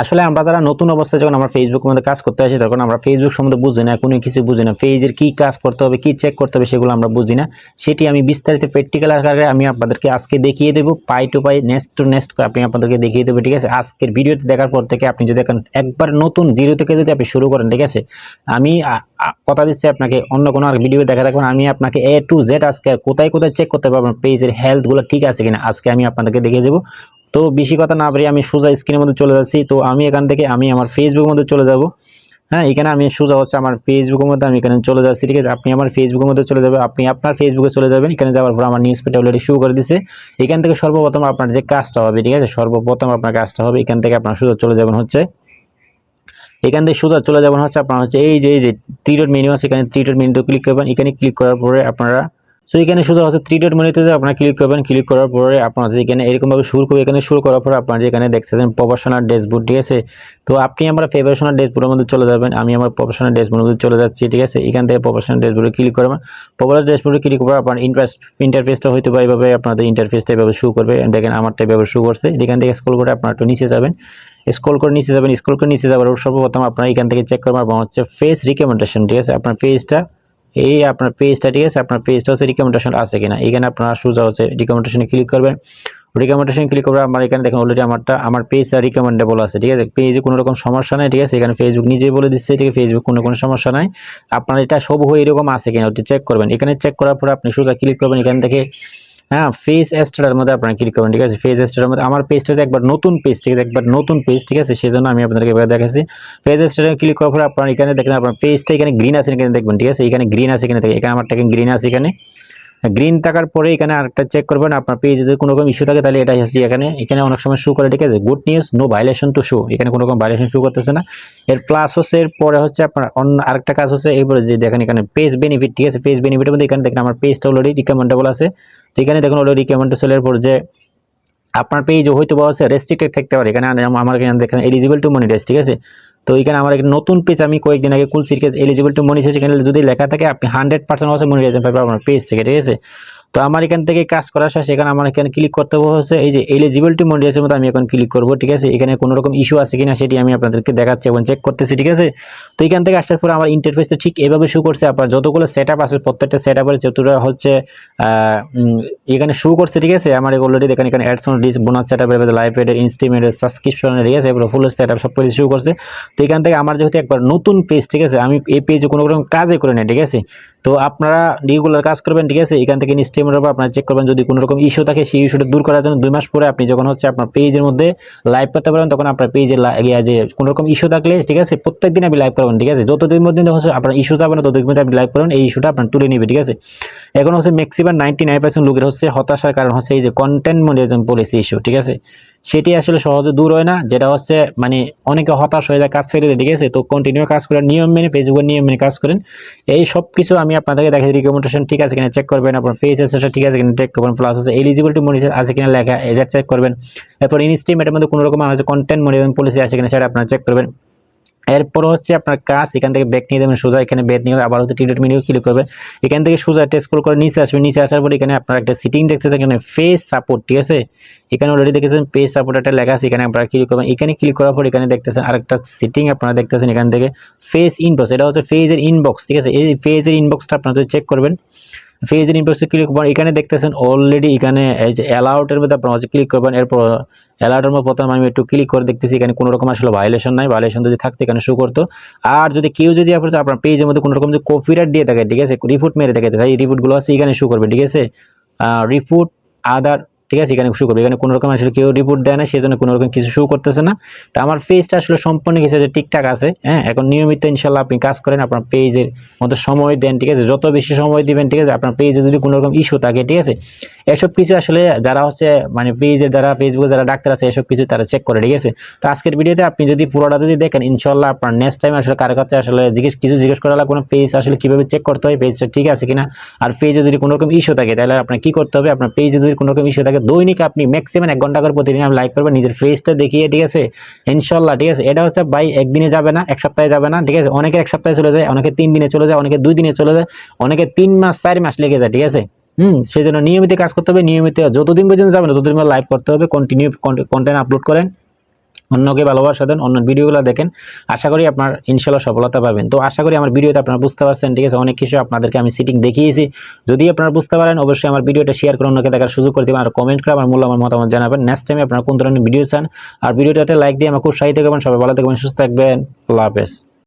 আসলে আমরা যারা নতুন অবস্থায় যখন আমরা ফেসবুকের মধ্যে কাজ করতে আসি, তখন আমরা ফেসবুক সম্বন্ধে বুঝি না, কোনো কিছু বুঝি না। পেজের কি কাজ করতে হবে, কি চেক করতে হবে সেগুলো আমরা বুঝি না। সেটি আমি বিস্তারিত প্র্যাকটিক্যাল আকারে আমি আপনাদেরকে আজকে দেখিয়ে দেবো। পাই টু পাই নেক্সট টু নেক্সট আপনি আপনাদেরকে দেখিয়ে দেবো, ঠিক আছে? আজকের ভিডিওটি দেখার পর থেকে আপনি যদি এখন একবার নতুন জিরো থেকে যদি আপনি শুরু করেন, ঠিক আছে? আমি কথা দিচ্ছি আপনাকে অন্য কোনো আর ভিডিও দেখা থাকবেন আমি আপনাকে এ টু জেড আজকে কোথায় কোথায় চেক করতে পারবেন পেজের হেলথগুলো ঠিক আছে কিনা, আজকে আমি আপনাদেরকে দেখিয়ে দেবো। তো বেশি কথা না পারি আমি সোজা স্ক্রিনের মধ্যে চলে যাচ্ছি। তো আমি এখান থেকে আমি আমার ফেসবুকের মধ্যে চলে যাব। হ্যাঁ এখানে আমি সোজা হচ্ছে আমার ফেসবুকের মধ্যে আমি এখানে চলে যাচ্ছি। ঠিক আছে, আপনি আমার ফেসবুকের মধ্যে চলে যাবেন, আপনি আপনার ফেসবুকে চলে যাবেন। এখানে যাওয়ার পর আমার নিউজ পেটা অলরেডি শুরু করে দিচ্ছে এখান থেকে সর্বপ্রথম আপনার যে কাজটা হবে, ঠিক আছে, সর্বপ্রথম আপনার কাজটা হবে, এখান থেকে আপনার সোজা চলে যাবেন হচ্ছে। এখান থেকে সোজা চলে যাবেন হচ্ছে আপনার হচ্ছে এই যে এই যে থ্রি ডট মেনু আছে, এখানে থ্রি ডট মেনুতে ক্লিক করবেন। এখানে ক্লিক করার পরে আপনারা সো এখানে সোজা হচ্ছে থ্রি ডট মেনুতে আপনারা ক্লিক করবেন ক্লিক করার পরে আপনার হচ্ছে এখানে এরকমভাবে শুরু করবে এখানে শুরু করার পরে আপনারা যে এখানে দেখতেছেন প্রফেশনাল ড্যাশবোর্ড, ঠিক আছে? তো আপনি আমার প্রফেশনাল ড্যাশবোর্ডের মধ্যে চলে যাবেন, আমি আমার প্রফেশনাল ড্যাশবোর্ডের মধ্যে চলে যাচ্ছি, ঠিক আছে? এখান থেকে প্রফেশনাল ড্যাশবোর্ডে ক্লিক করবেন। প্রফেশনাল ড্যাশবোর্ডে ক্লিক করে আপনার ইন্টারেস্ট ইন্টারফেসটা হয়তো বা এইভাবে আপনাদের ইন্টারফেসটা এভাবে শুরু করবে। দেখেন, আমারটা এভাবে শুরু করছে। এখান থেকে স্ক্রল করে আপনার একটু নিচে যাবেন। স্ক্রল করে নিচে যাবেন স্ক্রল করে নিচে যাবার সর্বপ্রথম আপনার এখান থেকে চেক করবেন, আপনার হচ্ছে ফেস রিকমেন্ডেশন ঠিক আছে? আপনার পেজটা এই আপনার পেজটা ঠিক আছে? আপনার পেজটা হচ্ছে রিকমেন্ডেশন আছে কিনা? এখানে আপনার সোজা হচ্ছে রিকমেন্ডেশনে ক্লিক করবেন। রিকমেন্ডেশন ক্লিক করবে আমার এখানে দেখেন অলরেডি আমারটা, আমার পেজটা রিকমেন্ডেবল আছে, ঠিক আছে? পেজে কোনো রকম সমস্যা নেই, ঠিক আছে? এখানে ফেসবুক নিজেই বলে দিচ্ছে, ঠিক আছে? ফেসবুক কোনো কোনো সমস্যা নাই। আপনার এটা সব হয়ে এরকম আছে কিনা, ওটি চেক করবেন। এখানে চেক করার পরে আপনি সোজা ক্লিক করবেন। এখান থেকে হ্যাঁ ফেস এস্টার মধ্যে আপনারা ক্লিক করবেন, ঠিক আছে? ফেস এস্টার মধ্যে আমার পেজটাতে একবার নতুন পেজ ঠিক আছে একবার নতুন পেজ ঠিক আছে? সেজন্য আমি আপনাদেরকে এবার দেখাচ্ছি। ফেস এস্টারে ক্লিক করার পর আপনার এখানে দেখেন আপনার পেজটা এখানে গ্রিন আছে, এখানে দেখবেন, ঠিক আছে? এখানে গ্রিন আছে, এখানে এখানে আমারটা গ্রিন আছে, এখানে। গ্রিন থাকার পরে এখানে আরেকটা চেক করবেন, আপনার পেজে যদি কোনো রকম ইস্যু থাকে, তাহলে এটা হচ্ছে এখানে। এখানে অনেক সময় শো করে, ঠিক আছে? Good news no violation to show এখানে কোনো রকম ভাইলেশন শো করতেছে না। এর প্লাস হচ্ছে, এর পরে হচ্ছে আপনার অন্য আরেকটা কাজ হচ্ছে, এরপরে যে দেখেন এখানে পেজ বেনিফিট ঠিক আছে? পেজ বেনিফিটের মধ্যে এখানে দেখেন আমার পেজটা অলরেডি রিকমেন্ডেবল আছে। তো এখানে দেখুন অলরেডি রিকমেন্ডেশনের পর যে আপনার পেজ হয়তো বা হচ্ছে রেস্ট্রিক্টেড থাকতে পারে। এখানে আম- আমার এখানে দেখেন এলিজিবল টু মনিটাইজ ঠিক আছে? তো এখানে আমার একটা নতুন পেজ আমি কয়েকদিন আগে কুলসির ঠিক এলিজিবিলিটি এলিজিবল টু এখানে যদি লেখা থাকে, আপনি হান্ড্রেড পার্সেন্ট অবশ্যই মনিটাইজেশন পাবেন আপনার পেজ থেকে, ঠিক আছে? তো আমার এখান থেকে কাজ করা শেষ এখানে আমার এখানে ক্লিক করতে হচ্ছে এই যে এলিজিবিলিটি মডিয়াসের মধ্যে আমি এখন ক্লিক করব, ঠিক আছে? এখানে কোনো রকম ইস্যু আছে কিনা সেটি আমি আপনাদেরকে দেখাচ্ছি এবং চেক করতেছি, ঠিক আছে? তো এখান থেকে আসার পরে আমার ইন্টারফেসটা ঠিক এভাবে শু করছে, আপনার যতগুলো সেট আছে, প্রত্যেকটা সেট আপের যতটা হচ্ছে এখানে শু করছে, ঠিক আছে? আমার অলরেডি দেখেন এখানে অ্যাডসন ডিস বোনাস সেট আপের লাইভ এডের ইনস্টিমেটের সাবস্ক্রিপশনের ঠিক আছে? এগুলো ফুল সেট আপ সব কিছু শুরু করছে। তো এখান থেকে আমার যেহেতু একবার নতুন পেজ ঠিক আছে? আমি এই পেজে কোনো রকম কাজই করে নাই, ঠিক আছে? তো আপনারা রেগুলার কাজ করবেন, ঠিক আছে? এখান থেকে ইনস্টিমেটের উপর আপনারা চেক করবেন, যদি কোনো রকম ইস্যু থাকে, সেই ইস্যুটা দূর করার জন্য দুই মাস পরে আপনি যখন হচ্ছে আপনার পেজের মধ্যে লাইভ করতে পারেন তখন আপনার পেজে যে কোনো রকম ইস্যু থাকলে, ঠিক আছে? প্রত্যেক দিন আপনি লাইভ করবেন, ঠিক আছে? যতদিন মধ্যে হচ্ছে আপনার ইস্যু যাবে না, ততদিন মধ্যে আপনি লাইভ করবেন, এই ইস্যুটা আপনার তুলে নেবে, ঠিক আছে? এখন হচ্ছে ম্যাক্সিমাম নাইনটি নাইন পার্সেন্ট লোকের হচ্ছে হতাশার কারণ হচ্ছে এই যে কন্টেন্ট মনিটাইজেশন পলিসি ইস্যু ঠিক আছে? সেটি আসলে সহজে দূর হয় না, যেটা হচ্ছে মানে অনেকে হতাশ হয়ে যায় কাজ ছেড়ে দেয়, ঠিক আছে? তো কন্টিনিউ কাজ করেন, নিয়ম মেনে ফেসবুকের নিয়ম মেনে কাজ করেন। এই সব কিছু আমি আপনাদেরকে দেখাই রিকমেন্ডেশন ঠিক আছে কিনা চেক করবেন, আপনার ফেস এসেটা ঠিক আছে কিনা চেক করবেন প্লাস হচ্ছে এলিজিবিলিটি মনিটর আছে কিনা লেখা এটা চেক করবেন। এরপর ইনস্টিমেটের মধ্যে কোনো রকম আছে কন্টেন্ট মনিটরিং পলিসি আছে কিনা সেটা আপনারা চেক করবেন। এরপর হচ্ছে আপনার কাজ, এখান থেকে ব্যাক নিয়ে দেবেন সোজা এখানে ব্যাক নিয়ে আবার হচ্ছে টিকিট মেনু ক্লিক করবেন। এখান থেকে সোজা একটা স্ক্রল করে নিচে আসবে নিচে আসার পর এখানে আপনার একটা সিটিং দেখতেছেন, এখানে ফেস সাপোর্ট ঠিক আছে? এখানে অলরেডি দেখেছেন পেজ সাপোর্ট একটা লেখা আছে, এখানে আপনারা ক্লিক করবেন। এখানে ক্লিক করার পর এখানে দেখতেছেন আরেকটা সিটিং আপনারা দেখতেছেন, এখান থেকে ফেস ইনবক্স এটা হচ্ছে ফেজের ইনবক্স ঠিক আছে? এই ফেজের ইনবক্সটা আপনারা চেক করবেন ফেজের ইনবক্সে ক্লিক করবেন এখানে দেখতেছেন অলরেডি এখানে এই যে অ্যালাউটের মধ্যে আপনারা হচ্ছে ক্লিক করবেন, এরপর অ্যালাউটের মধ্যে প্রথমে আমি একটু ক্লিক করে দেখতেছি, এখানে কোনো রকম আসলে ভায়োলেশন নাই। ভায়োলেশন যদি থাকতো এখানে শু করতো। আর যদি কেউ যদি আপনার পেজের মধ্যে কোনো রকম যদি কপিরাইট দিয়ে থাকে ঠিক আছে? রিপোর্ট মেরে থাকে তাই রিপোর্টগুলো আছে, এখানে শো করবে, ঠিক আছে? রিপোর্ট আদার ঠিক আছে? এখানে শো করবে। এখানে কোনো রকম আসলে কেউ রিপোর্ট দেয় না সেই জন্য কোনো রকম কিছু শো করতেছে না। তো আমার পেজটা আসলে সম্পূর্ণ কিছু যে ঠিকঠাক আছে হ্যাঁ? এখন নিয়মিত ইনশাল্লাহ আপনি কাজ করেন, আপনার পেজের মতো সময় দেন, ঠিক আছে? যত বেশি সময় দিবেন, ঠিক আছে? আপনার পেজে যদি কোনো রকম ইস্যু থাকে, ঠিক আছে? এসব কিছু আসলে যারা হচ্ছে মানে পেজের যারা ফেসবুকে যারা ডাক্তার আছে, এসব কিছু তারা চেক করে, ঠিক আছে? তো আজকের ভিডিওতে আপনি যদি পুরোটা যদি দেখেন, ইনশাল্লাহ আপনার নেক্সট টাইম আসলে কারও কাছে আসলে জিজ্ঞেস, কিছু জিজ্ঞেস করা কোনো পেজ আসলে কীভাবে চেক করতে হয় পেজটা ঠিক আছে কিনা? আর পেজে যদি কোনো রকম ইস্যু থাকে, তাহলে আপনার কী করতে হবে? আপনার পেজে যদি কোনো রকম ইস্যু থাকে দৈনিক আপনি ম্যাক্সিমাম এক ঘণ্টা করে প্রতিদিন লাইক করবেন, নিজের ফেসটা দেখিয়ে, ঠিক আছে? ইনশাল্লাহ ঠিক আছে? এটা হচ্ছে ভাই একদিনে যাবে না, এক সপ্তাহে যাবে না, ঠিক আছে? অনেকের এক সপ্তাহে চলে যায়, অনেকে তিন দিনে চলে যায়, অনেকে দুই দিনে চলে যায়, অনেকে তিন মাস, চার মাস লেগে যায়, ঠিক আছে? হুম সেই জন্য নিয়মিত কাজ করতে হবে, নিয়মিত যতদিন পর্যন্ত যাবেন, ততদিন লাইভ করতে হবে কন্টিনিউ কন্টেন্ট আপলোড করেন। অন্যকে ভালোবাসা দেন, অন্য ভিডিওগুলো দেখেন, আশা করি আপনার ইনশাল্লাহ সফলতা পাবেন। তো আশা করি আমার ভিডিওতে আপনারা বুঝতে পারছেন, ঠিক আছে? অনেক কিছু আপনাদেরকে আমি সিটিং দেখিয়েছি। যদি আপনারা বুঝতে পারেন, অবশ্যই আমার ভিডিওটা শেয়ার করে অন্যকে দেখার সুযোগ করে দেবেন আর কমেন্ট করে আমার মূল্যবান মতামত জানাবেন। নেক্সট টাইমে আপনারা কোন ধরনের ভিডিও চান, আর ভিডিওটাতে লাইক দিয়ে আমাকে উৎসাহিত করবেন। সবাই ভালো থাকবেন, সুস্থ থাকবেন। আল্লাহ হাফেজ।